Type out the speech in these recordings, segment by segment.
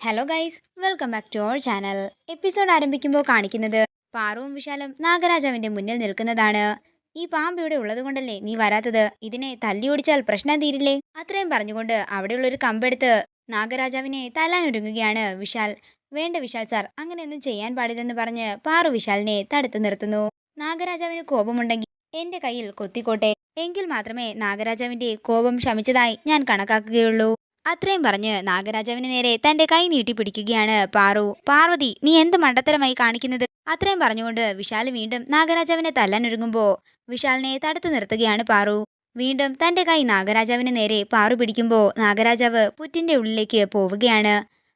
Hello guys welcome back to our channel episode ആരംഭിക്കുമ്പോൾ കാണിക്കുന്നത് പാറവും വിശാലും നാഗരാജാവിന്റെ മുന്നിൽ നിൽക്കുന്നതാണ്. ഈ പാമ്പ് ഇവിടെ ഉള്ളത് കൊണ്ടല്ലേ നീ വരാത്തത്? ഇതിനെ തല്ലിയോടിച്ചാൽ പ്രശ്നം തീരില്ലേ? അത്രയും പറഞ്ഞുകൊണ്ട് അവിടെയുള്ളൊരു കമ്പെടുത്ത് നാഗരാജാവിനെ തല്ലാനൊരുങ്ങുകയാണ് വിശാൽ. വേണ്ട വിശാൽ സാർ അങ്ങനെയൊന്നും ചെയ്യാൻ പാടില്ലെന്ന് പറഞ്ഞ് പാറു വിശാലിനെ തടുത്തു നിർത്തുന്നു. നാഗരാജാവിന് കോപമുണ്ടെങ്കിൽ എന്റെ കയ്യിൽ കൊത്തിക്കോട്ടെ. എങ്കിൽ മാത്രമേ നാഗരാജാവിന്റെ കോപം ശമിച്ചതായി ഞാൻ കണക്കാക്കുകയുള്ളൂ. അത്രയും പറഞ്ഞ് നാഗരാജാവിന് നേരെ തന്റെ കൈ നീട്ടി പിടിക്കുകയാണ് പാറു. പാർവതി നീ എന്ത് മണ്ടത്തരമായി കാണിക്കുന്നത്? അത്രയും പറഞ്ഞുകൊണ്ട് വിശാൽ വീണ്ടും നാഗരാജാവിനെ തല്ലാനൊരുങ്ങുമ്പോ വിശാലിനെ തടുത്തു നിർത്തുകയാണ് പാറു. വീണ്ടും തന്റെ കൈ നാഗരാജാവിന് നേരെ പാറു പിടിക്കുമ്പോൾ നാഗരാജാവ് പുറ്റിന്റെ ഉള്ളിലേക്ക് പോവുകയാണ്.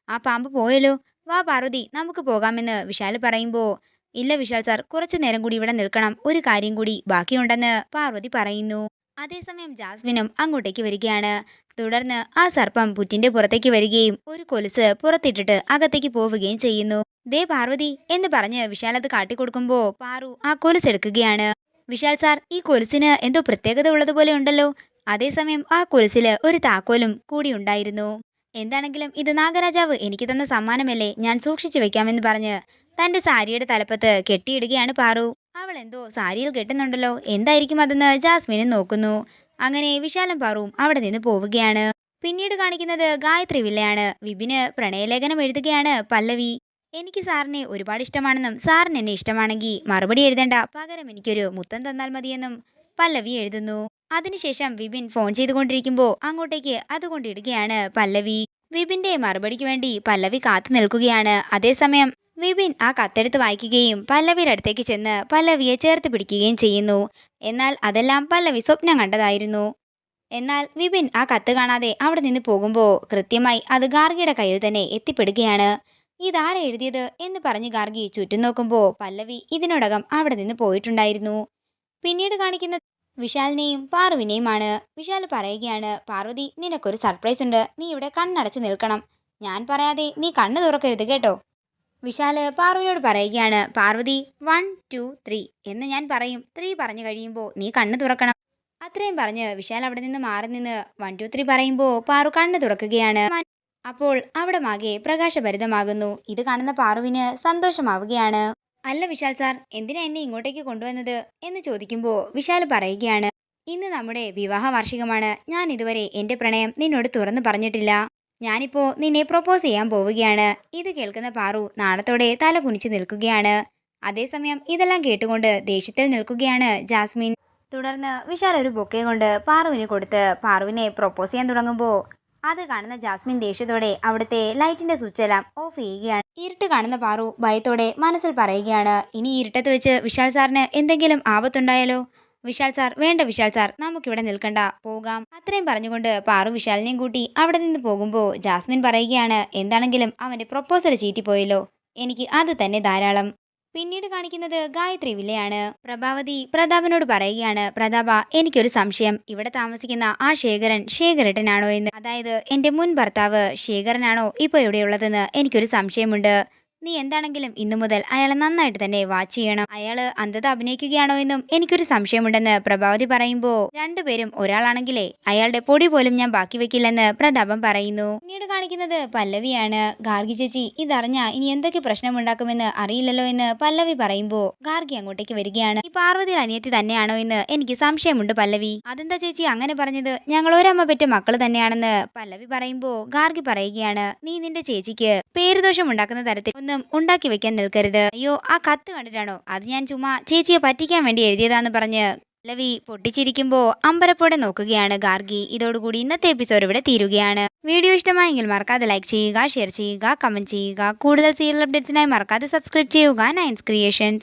ആ പാമ്പ് പോയല്ലോ. വാ പാർവതി നമുക്ക് പോകാമെന്ന് വിശാൽ പറയുമ്പോൾ ഇല്ല വിശാൽ സാർ കുറച്ചു നേരം കൂടി ഇവിടെ നിൽക്കണം. ഒരു കാര്യം കൂടി ബാക്കിയുണ്ടെന്ന് പാർവതി പറയുന്നു. അതേസമയം ജാസ്മിനും അങ്ങോട്ടേക്ക് വരികയാണ്. തുടർന്ന് ആ സർപ്പം പുറ്റിന്റെ പുറത്തേക്ക് വരികയും ഒരു കൊലുസ് പുറത്തിട്ടിട്ട് അകത്തേക്ക് പോവുകയും ചെയ്യുന്നു. ദേ പാർവതി എന്ന് പറഞ്ഞ് വിശാൽ അത് കാട്ടിക്കൊടുക്കുമ്പോ പാറു ആ കൊലുസ് എടുക്കുകയാണ്. വിശാൽ സാർ ഈ കൊലുസിന് എന്തോ പ്രത്യേകത ഉള്ളതുപോലെ ഉണ്ടല്ലോ. അതേസമയം ആ കൊലുസിൽ ഒരു താക്കോലും കൂടി ഉണ്ടായിരുന്നു. എന്താണെങ്കിലും ഇത് നാഗരാജാവ് എനിക്ക് തന്ന സമ്മാനമല്ലേ? ഞാൻ സൂക്ഷിച്ചു വെക്കാമെന്ന് പറഞ്ഞ് തന്റെ സാരിയുടെ തലപ്പത്ത് കെട്ടിയിടുകയാണ് പാറു. അവൾ എന്തോ സാരിയിൽ കെട്ടുന്നുണ്ടല്ലോ. എന്തായിരിക്കും അതെന്ന് ജാസ്മിനും നോക്കുന്നു. അങ്ങനെ വിശാലം പാറുവും അവിടെ നിന്ന് പോവുകയാണ്. പിന്നീട് കാണിക്കുന്നത് ഗായത്രി വില്ലയാണ്. വിപിന് പ്രണയലേഖനം എഴുതുകയാണ് പല്ലവി. എനിക്ക് സാറിനെ ഒരുപാട് ഇഷ്ടമാണെന്നും സാറിന് എന്നെ ഇഷ്ടമാണെങ്കിൽ മറുപടി എഴുതേണ്ട. പകരം എനിക്കൊരു മുത്തം തന്നാൽ മതിയെന്നും പല്ലവി എഴുതുന്നു. അതിനുശേഷം വിപിൻ ഫോൺ ചെയ്തുകൊണ്ടിരിക്കുമ്പോൾ അങ്ങോട്ടേക്ക് അതുകൊണ്ടിടുകയാണ് പല്ലവി. വിപിന്റെ മറുപടിക്ക് വേണ്ടി പല്ലവി കാത്തു നിൽക്കുകയാണ്. അതേസമയം വിപിൻ ആ കത്തെടുത്ത് വായിക്കുകയും പല്ലവിയുടെ അടുത്തേക്ക് ചെന്ന് പല്ലവിയെ ചേർത്ത് പിടിക്കുകയും ചെയ്യുന്നു. എന്നാൽ അതെല്ലാം പല്ലവി സ്വപ്നം കണ്ടതായിരുന്നു. എന്നാൽ വിപിൻ ആ കത്ത് കാണാതെ അവിടെ നിന്ന് പോകുമ്പോൾ കൃത്യമായി അത് ഗാർഗിയുടെ കയ്യിൽ തന്നെ എത്തിപ്പെടുകയാണ്. ഇതാരെ എഴുതിയത് എന്ന് പറഞ്ഞ് ഗാർഗി ചുറ്റും നോക്കുമ്പോൾ പല്ലവി ഇതിനോടകം അവിടെ നിന്ന് പോയിട്ടുണ്ടായിരുന്നു. പിന്നീട് കാണിക്കുന്ന വിശാലിനെയും പാർവിനെയുമാണ് വിശാൽ പറയുകയാണ് പാർവതി നിനക്കൊരു സർപ്രൈസ് ഉണ്ട്. നീ ഇവിടെ കണ്ണടച്ച് നിൽക്കണം. ഞാൻ പറയാതെ നീ കണ്ണു തുറക്കരുത് കേട്ടോ. വിശാൽ പാർവതിയോട് പറയുകയാണ് പാർവതി വൺ ടു ത്രീ എന്ന് ഞാൻ പറയും. ത്രീ പറഞ്ഞു കഴിയുമ്പോൾ നീ കണ്ണ് തുറക്കണം. അത്രയും പറഞ്ഞ് വിശാൽ അവിടെ നിന്ന് മാറി നിന്ന് വൺ ടു ത്രീ പറയുമ്പോൾ പാറു കണ്ണ് തുറക്കുകയാണ്. അപ്പോൾ അവിടെ മാകെ പ്രകാശഭരിതമാകുന്നു. ഇത് കാണുന്ന പാറുവിന് സന്തോഷമാവുകയാണ്. അല്ല വിശാൽ സാർ എന്തിനാ എന്നെ ഇങ്ങോട്ടേക്ക് കൊണ്ടുവന്നത്? എന്ന് ചോദിക്കുമ്പോൾ വിശാൽ പറയുകയാണ് ഇന്ന് നമ്മുടെ വിവാഹ വാർഷികമാണ് ഞാൻ ഇതുവരെ എന്റെ പ്രണയം നിന്നോട് തുറന്നു പറഞ്ഞിട്ടില്ല. ഞാനിപ്പോ നിന്നെ പ്രൊപ്പോസ് ചെയ്യാൻ പോവുകയാണ്. ഇത് കേൾക്കുന്ന പാറു നാണത്തോടെ തല കുനിച്ച് നിൽക്കുകയാണ്. അതേസമയം ഇതെല്ലാം കേട്ടുകൊണ്ട് ദേഷ്യത്തിൽ നിൽക്കുകയാണ് ജാസ്മിൻ. തുടർന്ന് വിശാൽ ഒരു ബൊക്കെ കൊണ്ട് പാറുവിന് കൊടുത്ത് പാറുവിനെ പ്രൊപ്പോസ് ചെയ്യാൻ തുടങ്ങുമ്പോൾ അത് കാണുന്ന ജാസ്മിൻ ദേഷ്യത്തോടെ അവിടുത്തെ ലൈറ്റിന്റെ സ്വിച്ച് എല്ലാം ഓഫ് ചെയ്യുകയാണ്. ഇരുട്ട് കാണുന്ന പാറു ഭയത്തോടെ മനസ്സിൽ പറയുകയാണ് ഇനി ഇരുട്ടത്ത് വെച്ച് വിശാൽ സാറിന് എന്തെങ്കിലും ആപത്തുണ്ടായാലോ? വിശാൽ സാർ വേണ്ട വിശാൽ സാർ നമുക്കിവിടെ നിൽക്കണ്ട. പോകാം. അത്രയും പറഞ്ഞുകൊണ്ട് പാറു വിശാലിനെയും കൂട്ടി അവിടെ നിന്ന് പോകുമ്പോൾ ജാസ്മിൻ പറയുകയാണ് എന്താണെങ്കിലും അവന്റെ പ്രൊപ്പോസൽ ചീറ്റിപ്പോയല്ലോ എനിക്ക് അത് തന്നെ ധാരാളം. പിന്നീട് കാണിക്കുന്നത് ഗായത്രി വില്ലയാണ്. പ്രഭാവതി പ്രതാപനോട് പറയുകയാണ് പ്രതാപ എനിക്കൊരു സംശയം. ഇവിടെ താമസിക്കുന്ന ആ ശേഖരൻ ശേഖരട്ടനാണോ എന്ന്. അതായത് എന്റെ മുൻ ഭർത്താവ് ശേഖരനാണോ ഇപ്പോൾ ഇവിടെയുള്ളതെന്ന് എനിക്കൊരു സംശയമുണ്ട്. നീ എന്താണെങ്കിലും ഇന്നു മുതൽ അയാളെ നന്നായിട്ട് തന്നെ വാച്ച് ചെയ്യണം. അയാൾ അന്ധത അഭിനയിക്കുകയാണോ എന്നും എനിക്കൊരു സംശയമുണ്ടെന്ന് പ്രഭാവതി പറയുമ്പോൾ രണ്ടുപേരും ഒരാളാണെങ്കിലേ അയാളുടെ പൊടി പോലും ഞാൻ ബാക്കി വെക്കില്ലെന്ന് പ്രതാപം പറയുന്നു. പിന്നീട് കാണിക്കുന്നത് പല്ലവിയാണ്. ഗാർഗി ചേച്ചി ഇതറിഞ്ഞ ഇനി എന്തൊക്കെ പ്രശ്നം ഉണ്ടാക്കുമെന്ന് അറിയില്ലല്ലോ എന്ന് പല്ലവി പറയുമ്പോൾ ഗാർഗി അങ്ങോട്ടേക്ക് വരികയാണ്. ഈ പാർവതി അനിയത്തി തന്നെയാണോ എന്ന് എനിക്ക് സംശയമുണ്ട് പല്ലവി. അതെന്താ ചേച്ചി അങ്ങനെ പറഞ്ഞത്? ഞങ്ങൾ ഒരമ്മ പെറ്റ മക്കൾ തന്നെയാണെന്ന് പല്ലവി പറയുമ്പോൾ ഗാർഗി പറയുകയാണ്. നീ നിന്റെ ചേച്ചിക്ക് പേരുദോഷം ഉണ്ടാക്കുന്ന തരത്തിൽ ഒന്നും ഉണ്ടാക്കി വെക്കാൻ നിൽക്കരുത്. അയ്യോ ആ കത്ത് കണ്ടിട്ടാണോ? അത് ഞാൻ ചുമ്മാ ചേച്ചിയെ പറ്റിക്കാൻ വേണ്ടി എഴുതിയതാന്ന് പറഞ്ഞ് ലവി പൊട്ടിച്ചിരിക്കുമ്പോൾ അമ്പരപ്പോടെ നോക്കുകയാണ് ഗാർഗി. ഇതോടുകൂടി ഇന്നത്തെ എപ്പിസോഡ് ഇവിടെ തീരുകയാണ്. വീഡിയോ ഇഷ്ടമായെങ്കിൽ മറക്കാതെ ലൈക്ക് ചെയ്യുക ഷെയർ ചെയ്യുക കമന്റ് ചെയ്യുക. കൂടുതൽ സീരിയൽ അപ്ഡേറ്റ്സിനായി മറക്കാതെ സബ്സ്ക്രൈബ് ചെയ്യുക. നയൻസ് ക്രിയേഷൻസ്